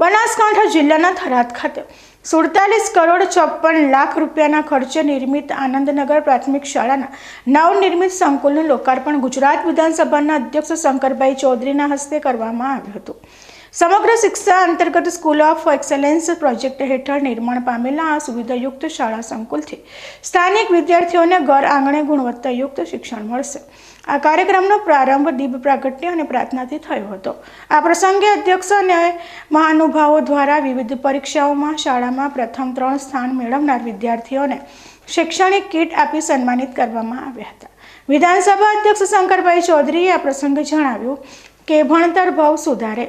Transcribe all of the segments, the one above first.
બનાસકાંઠા જિલ્લાના થરાદ ખાતે સુડતાલીસ કરોડ ચોપન લાખ રૂપિયાના ખર્ચે નિર્મિત આનંદનગર પ્રાથમિક શાળાના નવનિર્મિત સંકુલનું લોકાર્પણ ગુજરાત વિધાનસભાના અધ્યક્ષ શંકરભાઈ ચૌધરીના હસ્તે કરવામાં આવ્યું હતું. સમગ્ર શિક્ષા અંતર્ગત સ્કૂલ ઓફ એક્સેલન્સ પ્રોજેક્ટ હેઠળ નિર્માણ પામેલા આ સુવિધાયુક્ત શાળા સંકુલથી સ્થાનિક વિદ્યાર્થીઓને ઘર આંગણે ગુણવત્તાયુક્ત શિક્ષણ મળશે. આ કાર્યક્રમનો પ્રારંભ દીપ પ્રાગટ્ય અને પ્રાર્થનાથી થયો હતો. આ પ્રસંગે અધ્યક્ષ અને મહાનુભાવો દ્વારા વિવિધ પરીક્ષાઓમાં શાળામાં પ્રથમ ત્રણ સ્થાન મેળવનાર વિદ્યાર્થીઓને શૈક્ષણિક કીટ આપી સન્માનિત કરવામાં આવ્યા હતા. વિધાનસભા અધ્યક્ષ શંકરભાઈ ચૌધરીએ આ પ્રસંગે જણાવ્યું કે ભણતર ભાવ સુધારે.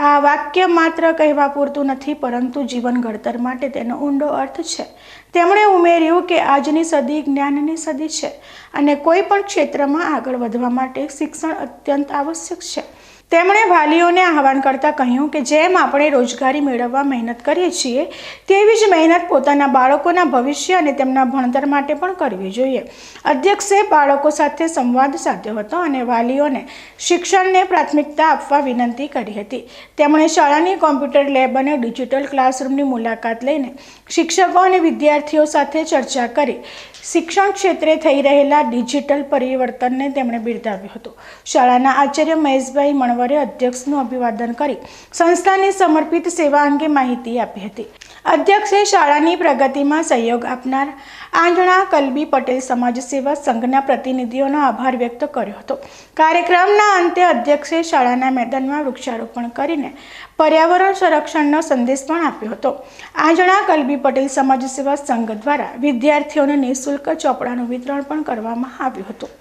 આ વાક્ય માત્ર કહેવા પૂરતું નથી, પરંતુ જીવન ઘડતર માટે તેનો ઊંડો અર્થ છે. તેમણે ઉમેર્યું કે આજની સદી જ્ઞાનની સદી છે અને કોઈ પણ ક્ષેત્રમાં આગળ વધવા માટે શિક્ષણ અત્યંત આવશ્યક છે. તેમણે વાલીઓને આહવાન કરતાં કહ્યું કે જેમ આપણે રોજગારી મેળવવા મહેનત કરીએ છીએ, તેવી જ મહેનત પોતાના બાળકોના ભવિષ્ય અને તેમના ભણતર માટે પણ કરવી જોઈએ. અધ્યક્ષે બાળકો સાથે સંવાદ સાધ્યો હતો અને વાલીઓને શિક્ષણને પ્રાથમિકતા આપવા વિનંતી કરી હતી. તેમણે શાળાની કોમ્પ્યુટર લેબ અને ડિજિટલ ક્લાસરૂમની મુલાકાત લઈને શિક્ષકો અને વિદ્યાર્થીઓ સાથે ચર્ચા કરી. શિક્ષણ ક્ષેત્રે થઈ રહેલા ડિજિટલ પરિવર્તનને તેમણે બિરદાવ્યું હતું. શાળાના આચાર્ય મહેશભાઈ મણવરે અધ્યક્ષનું અભિવાદન કરી સંસ્થાની સમર્પિત સેવા અંગે માહિતી આપી હતી. અધ્યક્ષે શાળાની પ્રગતિમાં સહયોગ આપનાર આંજણા કલબી પટેલ સમાજ સેવા સંઘના પ્રતિનિધિઓનો આભાર વ્યક્ત કર્યો હતો. કાર્યક્રમના અંતે અધ્યક્ષે શાળાના મેદાનમાં વૃક્ષારોપણ કરીને પર્યાવરણ સંરક્ષણનો સંદેશ પણ આપ્યો હતો. આંજણા કલબી પટેલ સમાજ સેવા સંઘ દ્વારા વિદ્યાર્થીઓને નિઃશુલ્ક ચોપડાનું વિતરણ પણ કરવામાં આવ્યું હતું.